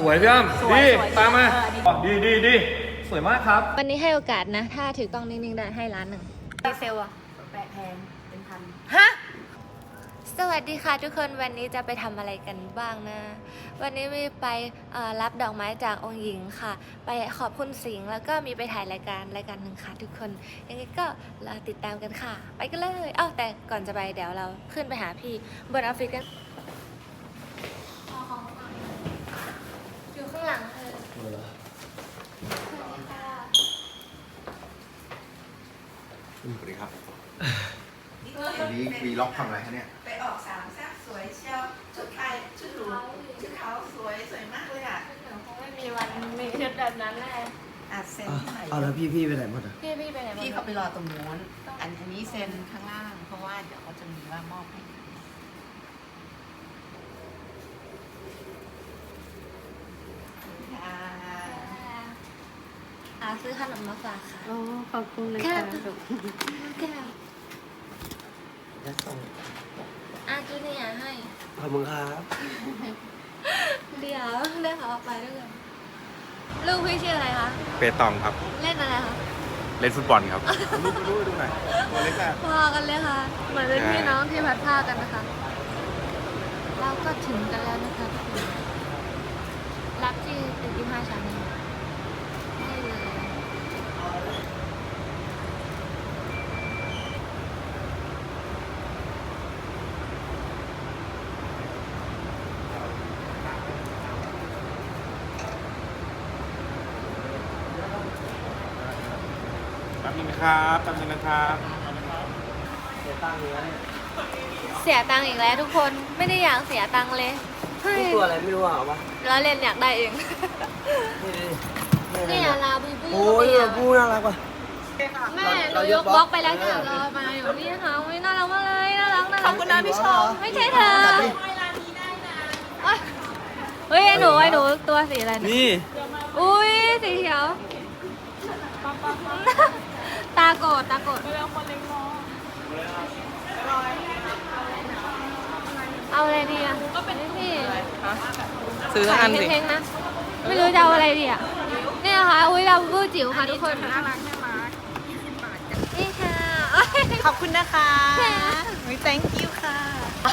สวยพี่อ้ำสวยดีสวยตามมาเออดีอ๋อดีดีดีสวยมากครับ วันนี้ให้โอกาสนะ ถ้าถือกล้องนิ่งๆได้ให้ร้านหนึ่ง ดีเซลอะแปะแพงเป็นพัน ฮะ สวัสดีค่ะทุกคนวันนี้จะไปทำอะไรกันบ้างนะ วันนี้มีไปเอ่อรับดอกไม้จากองค์หญิงค่ะ ไปขอบคุณสิงห์แล้วก็มีไปถ่ายรายการรายการหนึ่งค่ะทุกคนยังไงก็รอติดตามกันค่ะ ไปกันเลย เอ้าแต่ก่อนจะไปเดี๋ยวเราขึ้นไปหาพี่บนออฟฟิศกันอยู่ข้างหลังเธอ สวัสดีค่ะสวัสดีครับ วันนี้วีล็อกทำอะไรคะเนี่ย ไปออกสามแซ่บสวยเชียวชุดไทยชุดหรูชุดเขาสวยสวยมากเลยอะหนูคงไม่มีวันมีชุดแบบนั้นแน่อาเซ็นใส่เอาแล้วพี่พี่ไปไหนหมดอะพี่พี่ไปไหนบ้างพี่เขาไปรอตรงนู้นอันอันนี้เซ็นข้างล่าง เพราะว่าเดี๋ยวเขาจะมีว่ามอบให้ ค่ะอาซื้อขนมมาฝากค่ะโอ้ขอบคุณนะแค่คะแก้วจะส่งอาจูเนียร์ให้ ขอบคุณครับ เดี๋ยวได้ขอไปด้วยกันลูกพี่ชื่ออะไรคะ เปตองครับ เล่นอะไรคะ เล่นฟุตบอลครับดูดูดูหน่อยตัวเล็กอะพอกันเลยค่ะ เหมือนเป็นพี่น้องที่พัดผ้ากันนะคะ เราก็ถึงกันแล้วนะคะทุกคน รับที่ตึกยี่ห้าชั้นได้เลยแป๊บนึงนะครับแป๊บนึงนะครับเสียตังค์เลยเนี่ยเสียตังค์อีกแล้วทุกคนไม่ได้อยากเสียตังค์เลย เฮ้ยนี่ตัวอะไรไม่รู้อะเอาปะแล้วเล่นอยากได้เอง นี่ดินี่นี่อะอะไรลาบูบูโอ้ยเนี่ยบูน่ารักว่ะ แม่หนูเรายยกกบบล็ล็ออกกไปแล้วเอเนี่ยอรอมาอยู่นี่ค่ะอุ๊ยน่ารักมากเลยน่ารักน่ารักขอบคุณนะพี่ชม ไม่ใช่เธอเอ้ยเฮ้ยไอ้หนูไอ้หนูตัวสีอะไรเยนี่ อุ้ยสีเขียวตาโกรธตาโกรธ เอาอะไรดีอะก็เป็นพี่ซื้อทั้งอันสิเพลงๆนะไม่รู้จะเอาอะไรดีอะเนี่ยค่ะอุ้ยเราบูจิ๋วค่ะทุกคนน่ารักน่ารักนี่ค่ะขอบคุณนะคะค่ะวิ thank you ค่ะ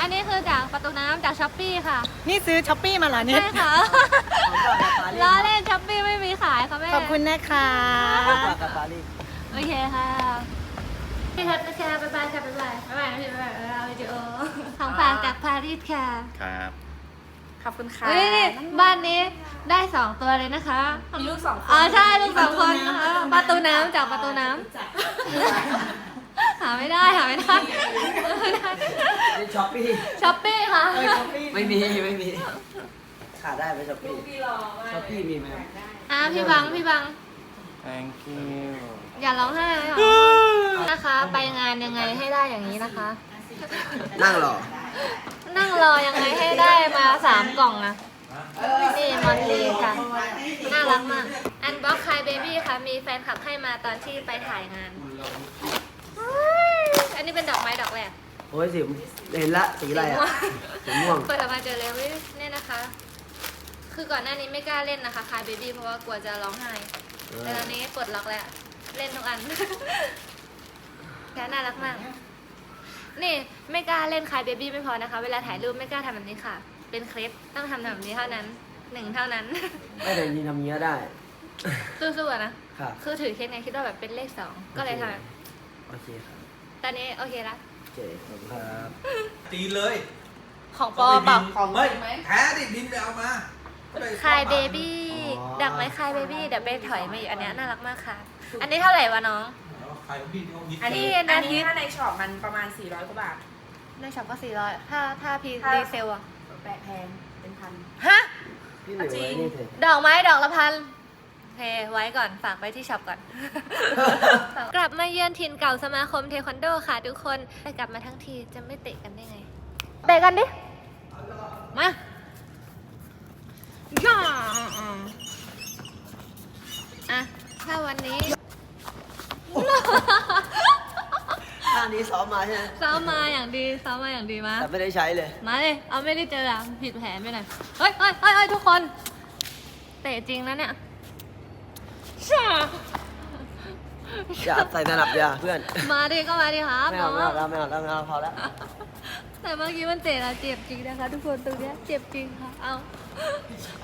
อันนี้คือจากประตูน้ำจากช้อปปี้ค่ะ นี่ซื้อช้อปปี้มาเหรอเนี่ยใช่ค่ะของฝากกับปารีสล้อเล่นช้อปปี้ไม่มีขายค่ะแม่ขอบคุณนะคะของฝากกับปารีสโอเคค่ะ พี่ทัศน์นะค่ะบ๊ายบายค่ะบ๊ายบายบ๊ายบายนะพี่บ๊ายบายเราวิดีโอของฝากจากปารีสค่ะครับ ขอบคุณค่ะเฮ้ยนี่บ้านนี้ได้สองตัวเลยนะคะ มีลูกสองคนอ๋อใช่ลูกสองคนนะคะประตูน้ำจากประตูน้ำ หาไม่ได้หาไม่ได้ไม่ได้นี่ช้อปปี้ช้อปปี้ค่ะ ไม่มีไม่มีขาดได้ไหมช้อปปี้ช้อปปี้มีไหมครับอะพี่บังพี่บัง thank you อย่าร้องไห้หรอนะคะ ไปงานยังไงให้ได้อย่างนี้นะคะ นั่งรอ นั่งรอยังไงให้ได้มาสามกล่องอะนี่มอนลีค่ะ น่ารักมาก อันบ็อกคายเบบี้ค่ะ มีแฟนคลับให้มาตอนที่ไปถ่ายงานเฮ้ยอันนี้เป็นดอกไม้ดอกแรก โอ้ยสิเห็นละสีอะไรอะสีม่วง เปิดออกมาเจอเลยเว้ยเนี่ยนะคะ คือก่อนหน้านี้ไม่กล้าเล่นนะคะคายเบบี้เพราะว่ากลัวจะร้องไห้ แต่ตอนนี้ปลดล็อกแล้ว เล่นทุกอันแค่น่ารักมาก นี่ไม่กล้าเล่นคายเบบี้ไม่พอนะคะ เวลาถ่ายรูปไม่กล้าทำแบบนี้ค่ะ เป็นเคล็ดต้องทำแบบนี้เท่านั้นหนึ่งเท่านั้น ไม่แต่จริงๆทำเงี้ยได้ สู้ๆอะนะค่ะคือถือเคสไงคิดว่าแบบเป็นเลขสองก็เลยทำโอเคครับตอนนี้โอเคละเจ๊ขอบคุณครับ ตีเลยของปอปรับของเฮ้ยแพ้ดิบินไปเอามา คายเบบี้ดอกไม้คายเบบี้เดี๋ยวไปถอยมาอยู่อันเนี้ยน่ารักมากค่ะ อันนี้เท่าไหร่วะน้องใครพี่เขายิดอันนี้อันานนี้ทีถ้าในช็อปมันประมาณ 400 กว่าบาทในช็อปก็สี่ร้อยถ้าถ้าพีถ้ารีเซลอะแปะแพงเป็นพัน ฮะ พี่หมิวจริงไว้นี่เถอะดอกไม้ดอกละพันโอเคไว้ก่อนฝากไว้ที่ช็อปก่อน กลับมาเยือนถิ่นเก่าสมาคมเทควันโดค่ะทุกคนแต่กลับมาทั้งทีจะไม่เตะกันได้ไง เตะกันดิ มา ย่าอะ ถ้าวันนี้ ท่านี้ซ้อมมาใช่ไหมซ้อมมาอย่างดีซ้อมมาอย่างดีมาแต่ไม่ได้ใช้เลย มาเลย เอาไม่ได้เจออะ ผิดแผนไปหน่อยเฮ้ยเฮ้ยเฮ้ยเฮ้ยทุกคนตะจริงนะเนี่ยอย่าใส่สนับอย่าเพื่อน มาดิก็มาดิครับ ไม่เอาไม่เอาแล้วไม่เอาแล้วไม่เอาพอแล้ว แต่เมื่อกี้มันเตะเราเจ็บจริงนะคะ ทุกคนตรงเนี้ยเจ็บจริงค่ะ เอา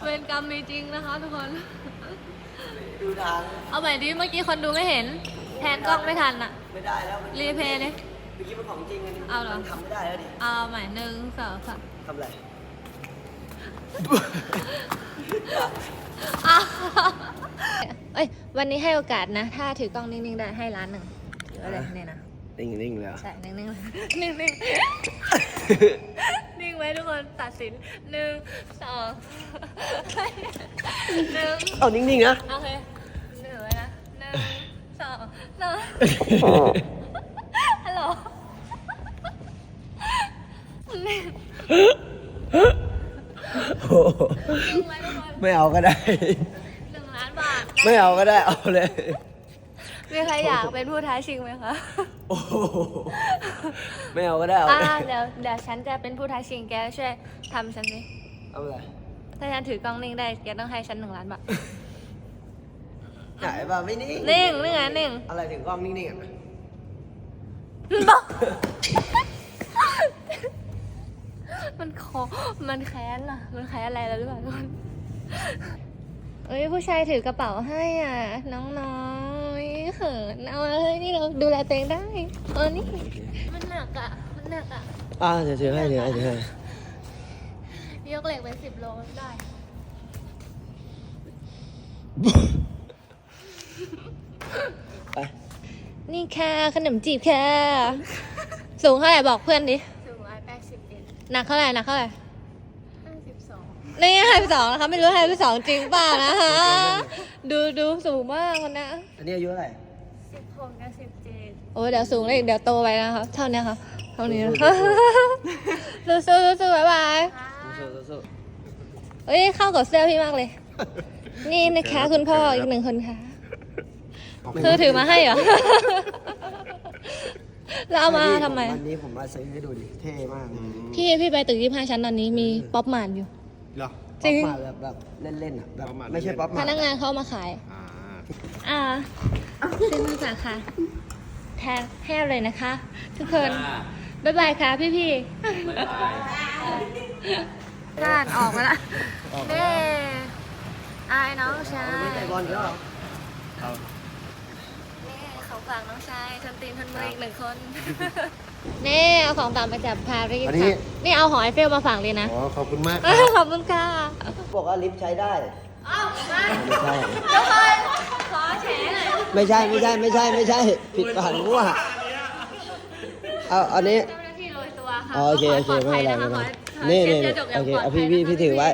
เวรกรรมมีจริงนะคะ ทุกคน ดูทางเอาใหม่ดิเมื่อกี้คนดูไม่เห็น แทนกล้องไม่ทันอะไม่ได้แล้วมันรีเพย์ดิเมื่อกี้มันของจริงอันนี้เอาเหรอ มันทำไม่ได้แล้วดิเอาใหม่หนึ่งสองสามทำอะไรอ้าวเอ้ยวันนี้ให้โอกาสนะ ถ้าถือกล้องนิ่งๆได้ให้ล้านหนึ่งถืออะไรเนี่ยนะ นิ่งนิ่งๆเลยใช่ นิ่งๆเลยนิ่งๆ นิ่งไว้ทุกคนตัดสินหนึ่งสองหนึ่งเอานิ่งๆนะโอเคหนึ่งไว้นะหนึ่งสองสามฮัลโหลหนึ่งโอ้โหนิ่งไว้ทุกคนไม่เอาก็ได้หนึ่งล้านบาท ไม่เอาก็ได้เอาเลย มีใครอยากเป็นผู้ท้าชิงไหมคะโอ้โหไม่เอาก็ได้เอาอ่าเลยเดี๋ยวเดี๋ยวฉันจะเป็นผู้ท้าชิงแกช่วยทำฉันสิเอาอะไรถ้าฉันถือกล้องนิ่งได้แกต้องให้ฉันหนึ่งล้านบาทไหนป่ะไม่นิ่งนิ่งนิ่งไงนิ่งอะไรถึงกล้องนิ่งๆอะบอกมันคอมันแค้นอะมันแค้นอะไรแล้วหรือเปล่าทุกคนเอ้ยผู้ชายถือกระเป๋าให้อะ น้องๆเขินเอาเลยนี่เราดูแลตัวเองได้เออนี่มันหนักอะมันหนักอะอ่าเดี๋ยวถือให้ถือให้ถือให้ยกเหล็กไปสิบโลได้ไปนี่ค่ะขนมจีบค่ะ สูงเท่าไหร่บอกเพื่อนดิสูงร้อยแปดสิบเอ็ดหนักเท่าไหร่หนักเท่าไหร่ห้าสิบสองนี่ห้าสิบสองนะคะไม่รู้ห้าสิบสองจริงเปล่านะคะดูดูสูงมากคนนะอันนี้อายุเท่าไหร่ โอ้ยเดี๋ยวสูงเลยเดี๋ยวโตไปนะคะเท่านี้ค่ะเท่านี้นะคะสู้สู้สู้สู้บ๊ายบายสู้สู้สู้เอ้ยเข้ากับเสื้อพี่มากเลย นี่นะคะคุณพ่ออีกหนึ่งคนค่ะคือถือมาให้เหรอแล้วเอามาทำไม วันนี้ผมมาซื้อให้ดูดิ เท่มากเลยพี่พี่ไปตึกยี่ห้าชั้นตอนนี้มีป๊อปมาร์ทอยู่เหรอจริงป๊อปมาแบบแบบเล่นๆอะแบบป๊อปมาไม่ใช่ป๊อปพมานักงานเขาเอามาขาย อ่าอ่าซื้อมาจากค่ะ แทนให้เลยนะคะ ทุกคน บ๊ายบายค่ะพี่พี่กานออกมาละเน่อายน้องชายไม่ใช่บอลก็นี่ของฝากน้องชายทันตีนทันมืออีกหนึ่งคนนี่เอาของฝากมาจากปารีสอันนี้ ค่ะนี่เอาหอยเฟลมาฝากเลยนะ อ๋อ ขอบคุณมากเออขอบคุณค่ะ บอกว่าลิฟต์ใช้ได้อ้าวมาไม่ใช่ ทุกคน ขอแฉหน่อยไม่ใช่ไม่ใช่ไม่ใช่ไม่ใช่ ผิดผ่านมั่วเอาอันนี้ เจ้าหน้าที่โรยตัวค่ะอ๋อโอเคโอเคขปลไม่ดเป็นไรภัยไม่นะคะเป็นไรนี่นี่ขอขอเช็ดกระจกอย่าโองเคปลอดเอาภัพี่ยพี่นะคะพี่ถือไว้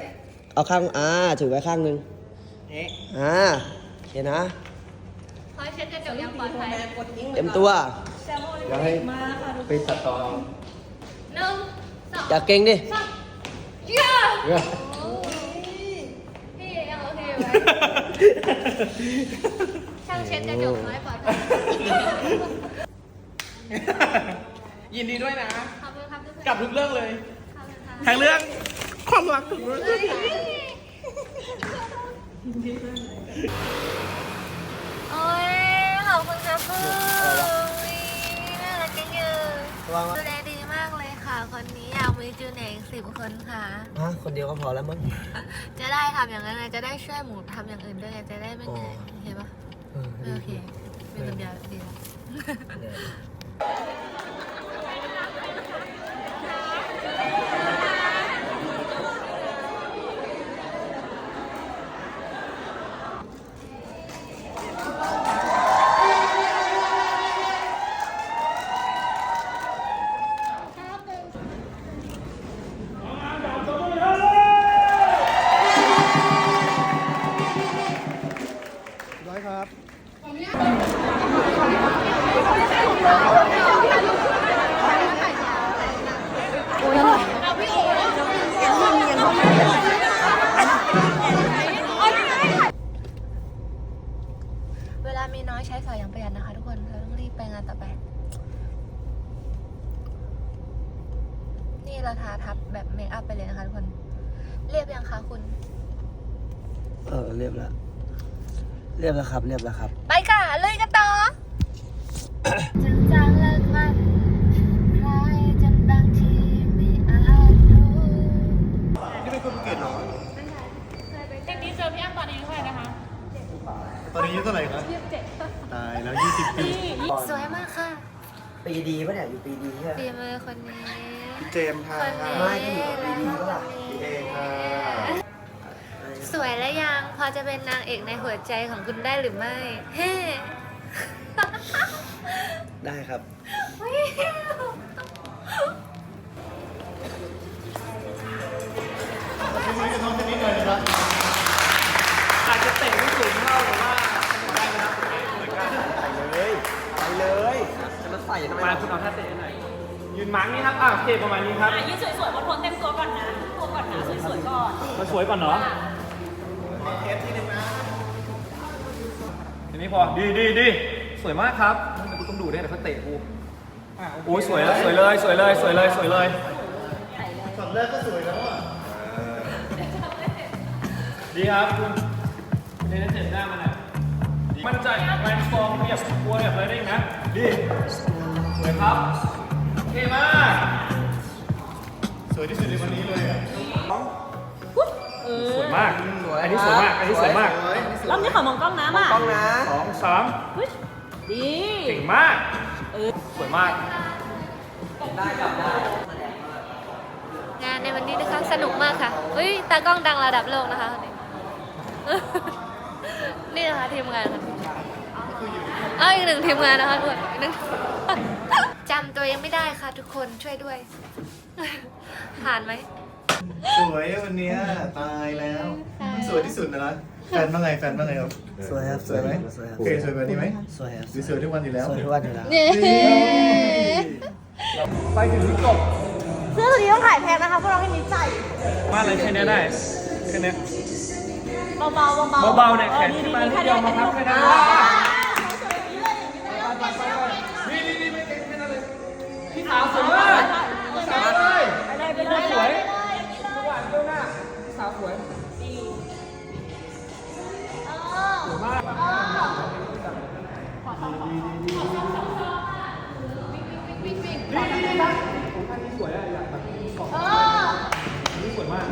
เอาข้างอ่าถือไว้ข้างหนึงอ่าโอเคนะ ขอเช็ดกระจกอย่างปลอดภัยเต็มตัว เดี๋ยวให้ไปตัดต่อหนึ่งสองอย่าเก่งดิ สามเย้เออพี่ยังโอเคไหม ช่างเช็ดกระจกน้อยปลอดภัยยินดีด้วยนะ ขอบคุณครับทุกคนกับทุกเรื่องเลย ขอบคุณค่ะทั้งเรื่องความรักทุกเรื่อง โอ้ยขอบคุณครับพึ่งน่ารักจังเลยระวังดูแลดีมากเลย ค่ะคนนี้อยากมีจูเนียร์อีกสิบคนค่ะ ฮะคนเดียวก็พอแล้วมั้ง จะได้ทำอย่างนั้นไงจะได้ช่วยหมูทำอย่างอื่นด้วยไงจะได้ไม่เหนื่อยเห็นปะเออโอเคเป็นคนเดียวดีแล้วร้ เรียบแล้วครับ เรียบแล้วครับไปค่ะเลยกันต่อจนจางเลิกมันคล้ายจนบางทีไม่อาจรู้นี่เป็นคนภูเก็ตเหรอจริงๆเจอพี่อ้ำตอนนี้เท่าไหร่นะคะตอนนี้อายุเท่าไหร่ครับตายแล้ว20ปีสวยมากค่ะ ปีดีปะเนี่ยอยู่ปีดีใช่ไหมฝีมือคนนี้เจมส์ค่ะคนนี้ไม่ที่อยู่กับปีดีปะล่ะเองค่ะ สวยและยัง พอจะเป็นนางเอกในหัวใจของคุณได้หรือไม่เฮ้ ได้ครับ อาจจะเตะไม่สูงเท่าหรือว่าได้ไหมครับไปเลย ไปเลย จะมาใส่ทำไมมาคุณเอาท่าเตะหน่อยยืนมั้งนี่ครับอะโอเคประมาณนี้ครับอะยืนสวยๆบนโทนเต็มตัวก่อนนะตัวก่อนนะสวยๆก่อนมาสวยก่อนเนาะ ทีนี้พอ ดีดีดีสวยมากครับกูต้องดูด้วยเดี๋ยวเขาเตะกูโอ้ยสวยแล้วสวยเลยสวยเลยสวยเลยสวยเลย ช็อตแรกก็สวยแล้วอะดีครับคุณเล่นเจ็บหน้ามันอะมั่นใจแรงฟอร์มเหยียบกลัวเหยียบอะไรได้อีกนะดีสวยครับเท่มาก สวยที่สุดในวันนี้เลยอะ สวยมาก อันนี้สวยมาก อันนี้สวยมากรอบนี้ขอมองกล้องนะมาต้องนะสองสามอุ๊ยดีเก่งมากสวยมากงานในวันนี้นะคะสนุกมากค่ะเฮ้ยตากล้องดังระดับโลกนะคะคนนี้นี่นะคะทีมงานค่ะเอ้าอีกหนึ่งทีมงานนะคะทุกคนอีกหนึ่งจำตัวยังไม่ได้ค่ะทุกคนช่วยด้วยผ่านไหม สวยอะวันเนี้ยตายแล้วสวยที่สุดนะนะแฟนว่าไงแฟนว่าไงครับสวยครับสวยไหมสวยครับโอเคสวยแบบนี้ไหมสวยครับหรือสวยทุกวันอยู่แล้วสวยทุกวันอยู่แล้วไปถึงที่จบเสื้อตัวนี้ต้องขายแพงนะคะพวกเราให้นิดใส่มาเลยแค่นี้ได้แค่นี้เบาๆเบาๆเบาๆเนี่ยแขนออขึ้นมาดีๆนิดเดียวมาพับแค่นั้นอ่านี่นี่นี่ไม่เก่งแค่นั้นเลยพี่สาวสวยมาก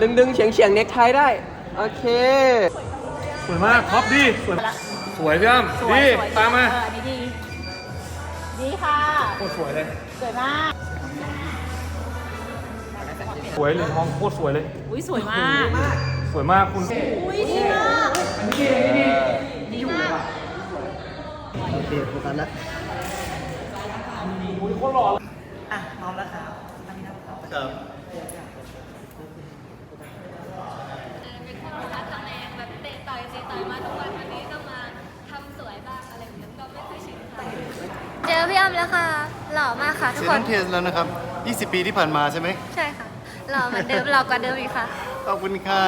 ดึงดึงเฉียงเฉียงเน็กไทได้ โอเค สวยมากท็อปดีสวย สวยพี่อ้ำสวยดีตามมาดี ดีค่ะโคตรสวยเลย สวยมาก สวยเลยมองโคตรสวยเลย อุ้ยสวยมาก สวยมากคุณ อุ้ยดีมากอันนี้ดีอันนี้ดีนี่อยู่เลยว่ะ โอ เคโฟกัสแล้วอุ้ยโคตรหล่อเลยอะพร้อมแล้วครับครับเป็นคนที่ทำแรงแบบเตะต่อยเตะต่อยมาทุกวันวันนี้ต้องมาทำสวยบ้างอะไรอย่างเงี้ยก็ไม่เคยชินค่ะเจอพี่อ้ำแล้วค่ะ หล่อมากค่ะทุกเซกคนนเทสแล้วนะครับ 20 ปีที่ผ่านมาใช่ไหม ใช่ค่ะ หล่อเหมือนเดิมหล่อกว่าเดิมอีกค่ะ ขอบคุณค่ะ